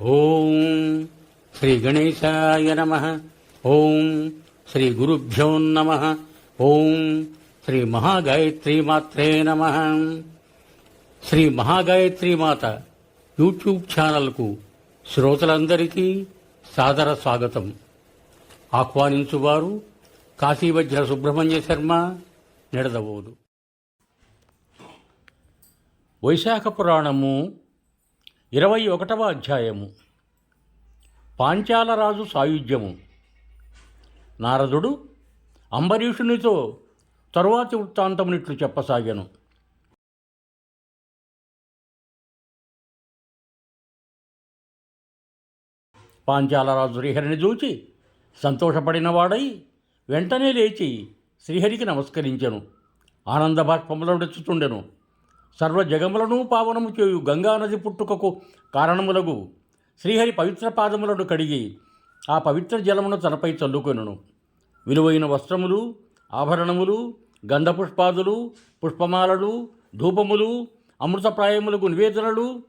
ఓం శ్రీ గణేశాయ నమ. ఓం శ్రీ గురుభ్యో నమ. ఓం శ్రీ మహాగాయత్రి మాత్రే నమ. శ్రీ మహాగాయత్రి మాత యూట్యూబ్ ఛానల్కు శ్రోతలందరికీ సాదర స్వాగతం. ఆహ్వానించువారు కాశీవజ్ర సుబ్రహ్మణ్య శర్మ నిడదవోదు. వైశాఖ పురాణము ఇరవై ఒకటవ అధ్యాయము. పాంచాలరాజు సాయుధ్యము. నారదుడు అంబరీషునితో తరువాతి వృత్తాంతమునిట్లు చెప్పసాగాను. పాంచాలరాజు శ్రీహరిని చూచి సంతోషపడినవాడై వెంటనే లేచి శ్రీహరికి నమస్కరించెను. ఆనంద బాష్పములడెచ్చుతుండెను సర్వ జగములను పావనము చేయు గంగానది పుట్టుకకు కారణములగు. శ్రీహరి పవిత్ర పాదములను కడిగి ఆ పవిత్ర జలమును తనపై చల్లుకొనును. విలువైన వస్త్రములు ఆభరణములు గంధపుష్పాదులు పుష్పమాలలు ధూపములు అమృతప్రాయములకు నివేదనలు.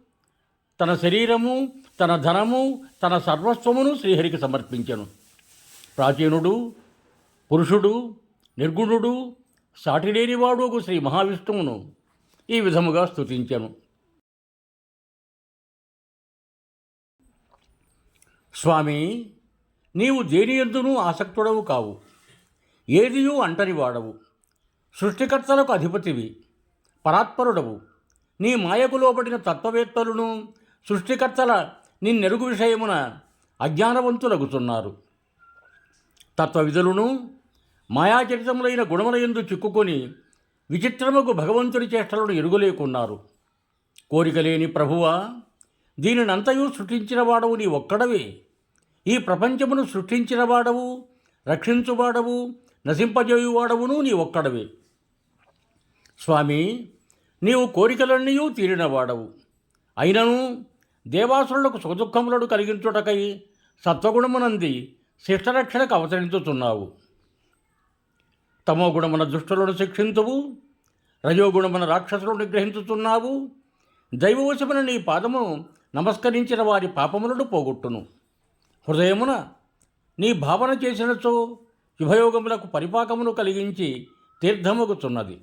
తన శరీరము తన ధనము తన సర్వస్వమును శ్రీహరికి సమర్పించను. ప్రాచీనుడు పురుషుడు నిర్గుణుడు సాటిలేనివాడు ఒక శ్రీ మహావిష్ణువును. ఈ విధముగా స్తుతించెను. స్వామి నీవు దేని ఎందును ఆసక్తుడవు కావు. ఏదియూ అంటరివాడవు. సృష్టికర్తలకు అధిపతివి పరాత్పరుడవు. నీ మాయకు లోబడిన తత్వవేత్తలను సృష్టికర్తల నిన్నెరుగు విషయమున అజ్ఞానవంతులగుతున్నారు. తత్వవిధులను మాయాచరితములైన గుణములయందు చిక్కుకొని విచిత్రముకు భగవంతుడి చేష్టలను ఎరుగలేకున్నారు. కోరికలేని ప్రభువా దీనినంతయు సృష్టించిన వాడవు నీ ఒక్కడవే. ఈ ప్రపంచమును సృష్టించిన వాడవు రక్షించువాడవు నశింపజేయువాడవును నీ ఒక్కడవే. స్వామి నీవు కోరికలన్నీ తీరినవాడవు. అయినను దేవాసురులకు సుఖదుఖములను కలిగించుటకై సత్వగుణమునంది శిష్టరక్షణకు అవతరించుతున్నావు తమో గుణమున దుష్టులను శిక్షింతువు రజోగుణమున రాక్షసులను నిగ్రహించుతున్నావు దైవవశమున నీ పాదము నమస్కరించిన వారి పాపములను పోగొట్టును. హృదయమున నీ భావన చేసినచో శుభయోగములకు పరిపాకమును కలిగించి తీర్థముగుచున్నది.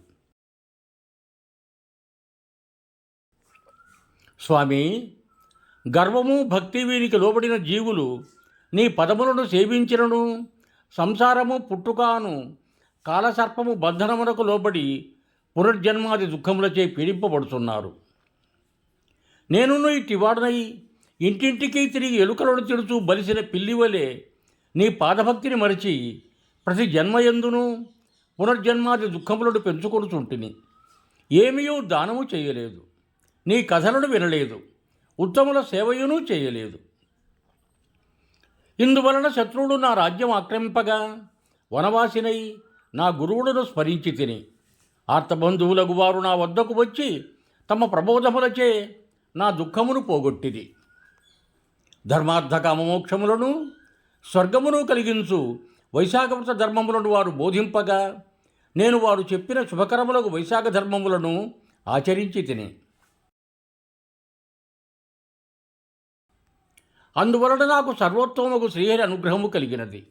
స్వామి గర్వము భక్తి వీనికి లోబడిన జీవులు నీ పదములను సేవించినను సంసారము పుట్టుకాను కాలసర్పము బంధనమునకు లోబడి పునర్జన్మాది దుఃఖములచే పీడింపబడుతున్నారు. నేనును ఇటివాడనై ఇంటింటికి తిరిగి ఎలుకలను తిడుతూ బలిసిన పిల్లివలే నీ పాదభక్తిని మరిచి ప్రతి జన్మయందును పునర్జన్మాది దుఃఖములను పెంచుకొనుచుంటిని. ఏమీయూ దానము చేయలేదు. నీ కథలను వినలేదు. ఉత్తముల సేవయును చేయలేదు. ఇందువలన శత్రువుడు నా రాజ్యం ఆక్రమింపగా వనవాసినై నా గురువులను స్మరించి తిని. ఆర్తబంధువులకు వారు నా వద్దకు వచ్చి తమ ప్రబోధములచే నా దుఃఖమును పోగొట్టిది ధర్మార్థకమమోక్షములను స్వర్గమును కలిగించు వైశాఖవృత ధర్మములను వారు బోధింపగా నేను వారు చెప్పిన శుభకరములకు వైశాఖ ధర్మములను ఆచరించి తిని. అందువలన నాకు సర్వోత్తమకు శ్రీహరి అనుగ్రహము కలిగినది.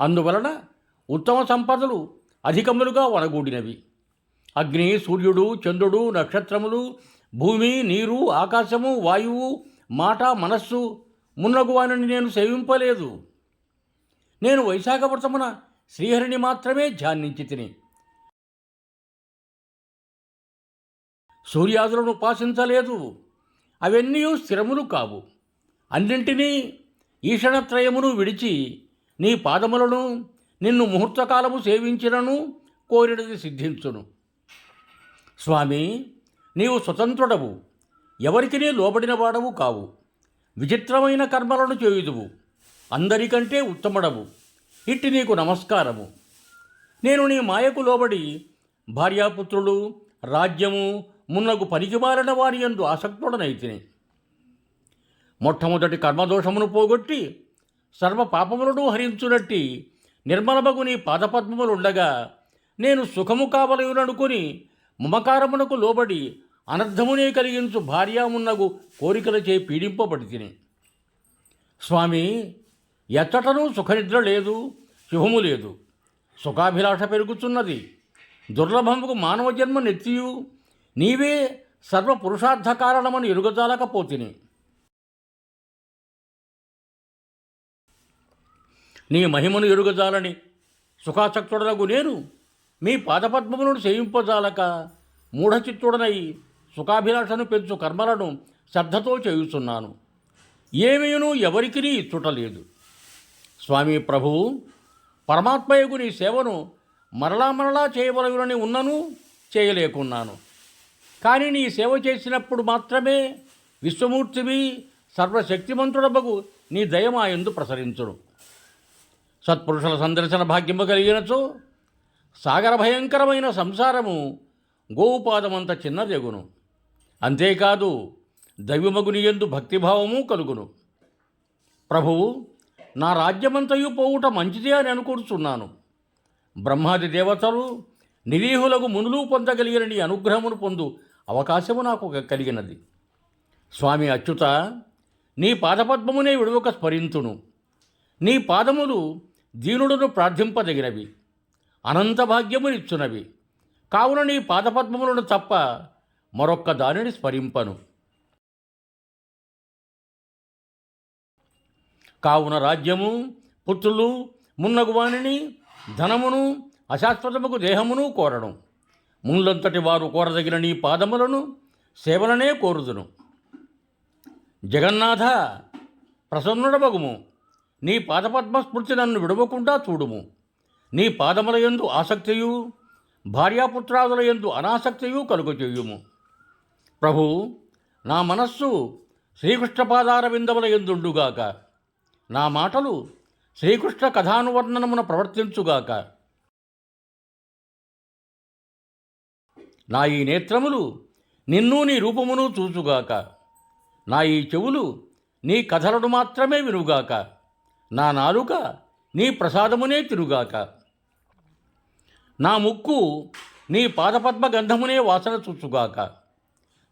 అందువలన ఉత్తమ సంపదలు అధికములుగా వనగూడినవి. అగ్ని సూర్యుడు చంద్రుడు నక్షత్రములు భూమి నీరు ఆకాశము వాయువు మాట మనస్సు మున్నగు వానిని నేను సేవింపలేదు. నేను వైశాఖవ్రతమున శ్రీహరిని మాత్రమే ధ్యానించి తిని సూర్యాదులను ఉపాసించలేదు. అవన్నీ స్థిరములు కావు. అన్నింటినీ ఈషణత్రయమును విడిచి నీ పాదములను నిన్ను ముహూర్తకాలము సేవించినను కోరినది సిద్ధించును. స్వామి నీవు స్వతంత్రుడవు. ఎవరికినే లోబడిన వాడవు కావు. విచిత్రమైన కర్మలను చేయుదువు. అందరికంటే ఉత్తముడవు. ఇట్టి నీకు నమస్కారము. నేను నీ మాయకు లోబడి భార్యాపుత్రులు రాజ్యము మున్నగు పనికిమారిన వారి ఎందు ఆసక్తుడనైతిని. మొట్టమొదటి కర్మదోషమును పోగొట్టి సర్వ పాపములను హరించునట్టి నిర్మలమగు నీ పాదపద్మములుండగా నేను సుఖము కావలయుననుకొని మమకారమునకు లోబడి అనర్థమునే కలిగించు భార్యామున్నగు కోరికలచే పీడింపబడి తిని స్వామి ఎత్తటనూ సుఖనిద్ర లేదు శుభము లేదు. సుఖాభిలాష పెరుగుతున్నది దుర్లభముకు మానవ జన్మ నెత్తియు. నీవే సర్వ పురుషార్థ కారణమని ఎరుగజాలకపోతిని. నీ మహిమను ఎరుగజాలని సుఖాసక్తుడనగు నేను. మీ పాదపద్మములను చేయింపజాలక మూఢచిత్తుడనై సుఖాభిలాషను పెంచు కర్మలను శ్రద్ధతో చేయుచున్నాను. ఏమీను ఎవరికినీ ఇచ్చుటలేదు. స్వామి ప్రభువు పరమాత్మయకు నీ సేవను మరలా మరలా చేయవలగునని ఉన్నను చేయలేకున్నాను. కానీ నీ సేవ చేసినప్పుడు మాత్రమే విశ్వమూర్తివి సర్వశక్తిమంతుడబగు నీ దయమాయందు ప్రసరించును. సత్పురుషుల సందర్శన భాగ్యము కలిగినచో సాగర భయంకరమైన సంసారము గోవుపాదమంత చిన్నదెగును అంతేకాదు దైవమగుని ఎందు భక్తిభావము కలుగును. ప్రభువు నా రాజ్యమంతయు పోవుట మంచిదే అని అనుకుంటున్నాను బ్రహ్మాది దేవతలు నిరీహులకు మునులు పొందగలిగిన నీ అనుగ్రహమును పొందు అవకాశము నాకు కలిగినది. స్వామి అచ్యుత నీ పాదపద్మమునే విడువక స్మరింతును. నీ పాదములు దీనుడును ప్రార్థింపదగినవి అనంత భాగ్యమునిచ్చునవి. కావున నీ పాదపద్మములను తప్ప మరొక్క దానిని స్మరింపను. కావున రాజ్యము పుత్రులు మున్నగువాణిని ధనమును అశాశ్వతముకు దేహమును కోరడం ముందంతటి వారు కోరదగిన నీ పాదములను సేవలనే కోరుదును. జగన్నాథ ప్రసన్నుడబగుము నీ పాదపద్మ స్మృతి నన్ను విడవకుండా చూడుము. నీ పాదముల యందు ఆసక్తియు భార్యాపుత్రాదుల యందు అనాసక్తియు కలుగు చేయుము. ప్రభు నా మనస్సు శ్రీకృష్ణ పాదార విందముల ఎందుండుగాక నా మాటలు శ్రీకృష్ణ కథానువర్ణనమున ప్రవర్తించుగాక. నా ఈ నేత్రములు నిన్ను నీ రూపమును చూచుగాక. నా ఈ చెవులు నీ కథలను మాత్రమే వినుగాక. నా నాలుక నీ ప్రసాదమునే తిరుగాక. నా ముక్కు నీ పాదపద్మ గంధమునే వాసన చూచుగాక.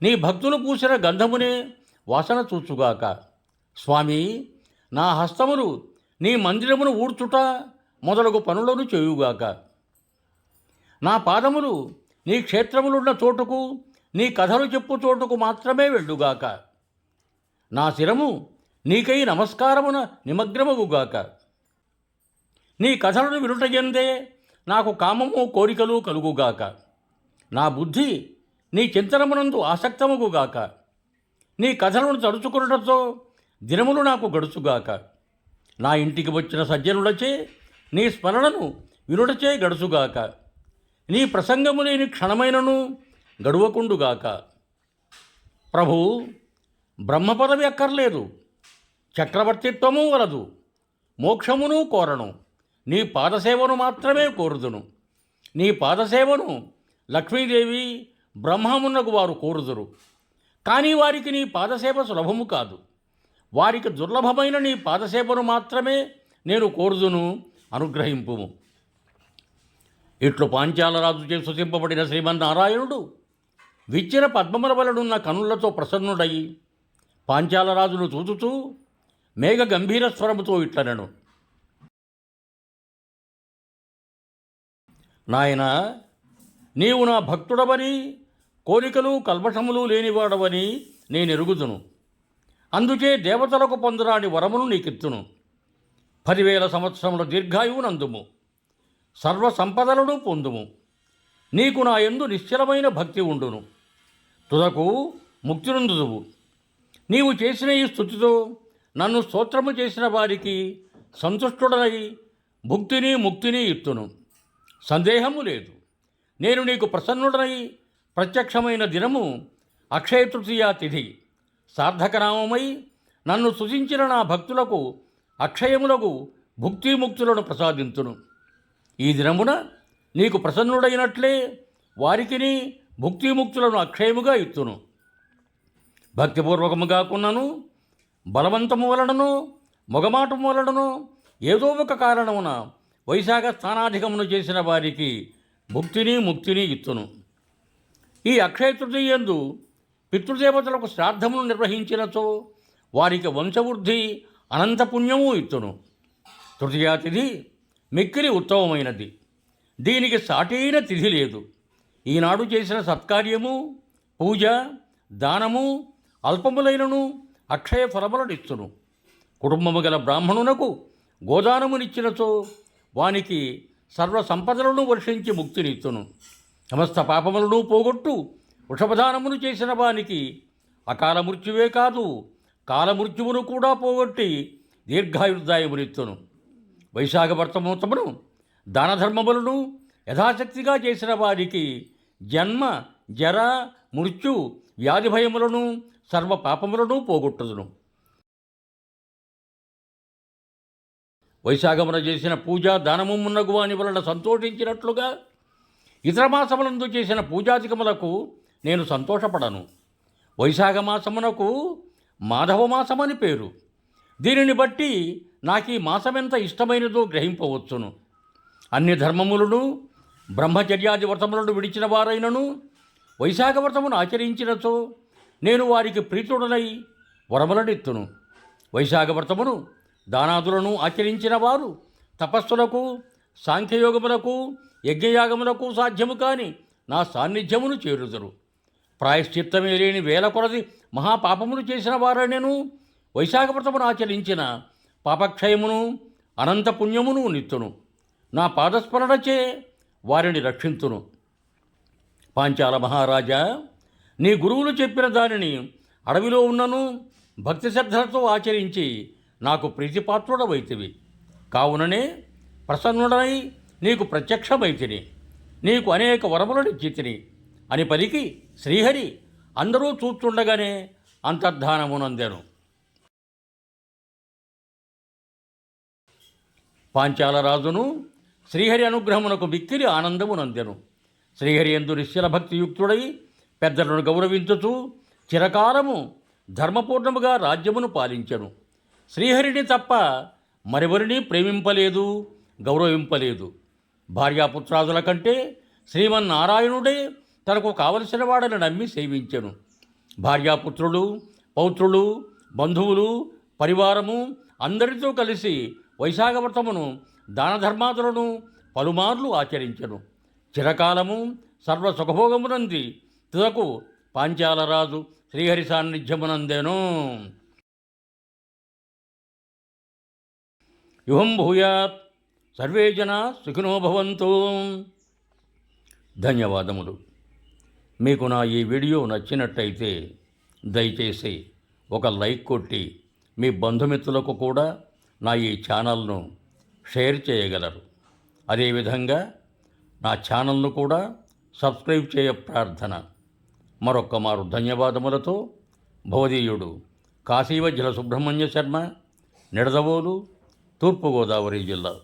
నీ భక్తులు పూసిన గంధమునే వాసన చూచుగాక. స్వామి నా హస్తములు నీ మందిరమును ఊడ్చుట మొదలగు పనులను చేయుగాక. నా పాదములు నీ క్షేత్రములున్న చోటుకు నీ కథలు చెప్పు చోటుకు మాత్రమే వెళ్ళుగాక. నా శిరము నీకై నమస్కారమున నిమగ్నమగుగాక. నీ కథలను వినుటయందే నాకు కామము కోరికలు కలుగుగాక. నా బుద్ధి నీ చింతనమునందు ఆసక్తముగుగాక. నీ కథలను తడుచుకున్నటతో దినములు నాకు గడుచుగాక. నా ఇంటికి వచ్చిన సజ్జనులచే నీ స్మరణను వినుటచే గడుచుగాక. నీ ప్రసంగము లేని క్షణమైనను గడువకుండుగాక. ప్రభు బ్రహ్మపదవి అక్కర్లేదు. చక్రవర్తిత్వము వలదు. మోక్షమును కోరను. నీ పాదసేవను మాత్రమే కోరుదును. నీ పాదసేవను లక్ష్మీదేవి బ్రహ్మమునకు వారు కోరుదురు. కానీ వారికి నీ పాదసేవ సులభము కాదు. వారికి దుర్లభమైన నీ పాదసేవను మాత్రమే నేను కోరుదును అనుగ్రహింపుము. ఇట్లు పాంచాలరాజు చే సూచింపబడిన శ్రీమన్నారాయణుడు విచ్చిన పద్మముల వలనున్న కనులతో ప్రసన్నుడై పాంచాలరాజును చూచుతూ మేఘ గంభీర స్వరముతో ఇట్లనను. నాయన నీవు నా భక్తుడవని కోరికలు కల్మషములు లేనివాడవని నేను ఎరుగుదును అందుచే దేవతలకు పొందరాని వరమును నీకిత్తును. పదివేల సంవత్సరముల దీర్ఘాయువు నందుము. సర్వ సంపదలను పొందుము. నీకు నా ఎందు నిశ్చలమైన భక్తి ఉండును. తుదకు ముక్తి నీవు చేసిన ఈ స్థుతితో నన్ను స్తోత్రము చేసిన వారికి సంతుష్టుడనై భుక్తిని ముక్తిని ఇత్తును. సందేహము లేదు. నేను నీకు ప్రసన్నుడనై ప్రత్యక్షమైన దినము అక్షయ తృతీయ తిథి. సార్థకనామమై నన్ను సుచించిన నా భక్తులకు అక్షయములకు భుక్తిముక్తులను ప్రసాదించును ఈ దినమున నీకు ప్రసన్నుడైనట్లే వారికిని భుక్తిముక్తులను అక్షయముగా ఇత్తును. భక్తిపూర్వకము కాకున్నాను బలవంతము వలనను మొగమాటము వలనను ఏదో ఒక కారణమున వైశాఖ స్థానాధికమును చేసిన వారికి భుక్తిని ముక్తిని ఇత్తును. ఈ అక్షయ తృతీయందు పితృదేవతలకు శ్రాద్ధమును నిర్వహించినచో వారికి వంశవృద్ధి అనంత పుణ్యము ఇత్తును. తృతీయా తిథి మిక్కిలి ఉత్తమమైనది. దీనికి సాటైన తిథి లేదు. ఈనాడు చేసిన సత్కార్యము పూజ దానము అల్పములైనను అక్షయ ఫలములనిచ్చును. కుటుంబము గల బ్రాహ్మణునకు గోదానమునిచ్చినచో వానికి సర్వ సంపదలను వర్షించి ముక్తినిచ్చును. సమస్త పాపములను పోగొట్టు వృషభదానమును చేసిన వానికి అకాల మృత్యువే కాదు కాలమృత్యువును కూడా పోగొట్టి దీర్ఘాయుర్దాయమునిచ్చును. వైశాఖ వర్తమోత్తమును దానధర్మములను యథాశక్తిగా చేసిన వారికి జన్మ జర మృత్యు వ్యాధి భయములను సర్వ పాపములను పోగొట్టుదును. వైశాఖమున చేసిన పూజ దానము మున్నగు వాని వలన సంతోషించినట్లుగా ఇతర మాసములందు చేసిన పూజాధికములకు నేను సంతోషపడను. వైశాఖ మాసమునకు మాధవ మాసమని పేరు. దీనిని బట్టి నాకు ఈ మాసమెంత ఇష్టమైనదో గ్రహింపవచ్చును. అన్ని ధర్మములను బ్రహ్మచర్యాది వ్రతములను విడిచిన వారైనను వైశాఖ వ్రతమును ఆచరించినచో నేను వారికి ప్రీతుడనై వరములనెత్తును. వైశాఖ వ్రతమును దానాదులను ఆచరించిన వారు తపస్సులకు సాంఖ్యయోగములకు యజ్ఞయాగములకు సాధ్యము కాని నా సాన్నిధ్యమును చేరుదురు. ప్రాయశ్చిత్తమే లేని వేల కొలది మహాపాపములు చేసిన వారనెను వైశాఖ వ్రతమును ఆచరించిన పాపక్షయమును అనంత పుణ్యమును నిత్తును. నా పాదస్మరణచే వారిని రక్షించును పాంచాల మహారాజా నీ గురువులు చెప్పిన దానిని అడవిలో ఉన్నను భక్తి శ్రద్ధలతో ఆచరించి నాకు ప్రీతిపాత్రుడవైతివి. కావుననే ప్రసన్నుడనై నీకు ప్రత్యక్షమైతిని. నీకు అనేక వరములనిచ్చితిని అని పలికి శ్రీహరి అందరూ చూస్తుండగానే అంతర్ధానమునందాను. పాంచాలరాజును శ్రీహరి అనుగ్రహమునకు మిక్కిలి ఆనందమునందెను. శ్రీహరి ఎందు నిశ్చల భక్తియుక్తుడై పెద్దలను గౌరవించుతూ చిరకాలము ధర్మపూర్ణముగా రాజ్యమును పాలించెను. శ్రీహరిని తప్ప మరెవరిని ప్రేమింపలేదు గౌరవింపలేదు. భార్యాపుత్రాదుల కంటే శ్రీమన్నారాయణుడే తనకు కావలసిన వాడని నమ్మి సేవించెను. భార్యాపుత్రులు పౌత్రులు బంధువులు పరివారము అందరితో కలిసి వైశాఖ వ్రతమును దానధర్మాదులను పలుమార్లు ఆచరించెను. చిరకాలము సర్వ సుఖభోగమునంది తుదకు పాంచాలరాజు శ్రీహరి సాన్నిధ్యమునందెను. యుహం భూయాత్ సర్వే జనా సుఖినో భవంతు. ధన్యవాదములు. మీకు నా ఈ వీడియో నచ్చినట్టయితే దయచేసి ఒక లైక్ కొట్టి మీ బంధుమిత్రులకు కూడా నా ఈ ఛానల్ను షేర్ చేయగలరు. అదేవిధంగా నా ఛానల్ను కూడా సబ్స్క్రైబ్ చేయ ప్రార్థన. మరొక్క మారు ధన్యవాదములతో భవదీయుడు కాశీవజ్జల సుబ్రహ్మణ్య శర్మ నిడదవోలు తూర్పుగోదావరి జిల్లా.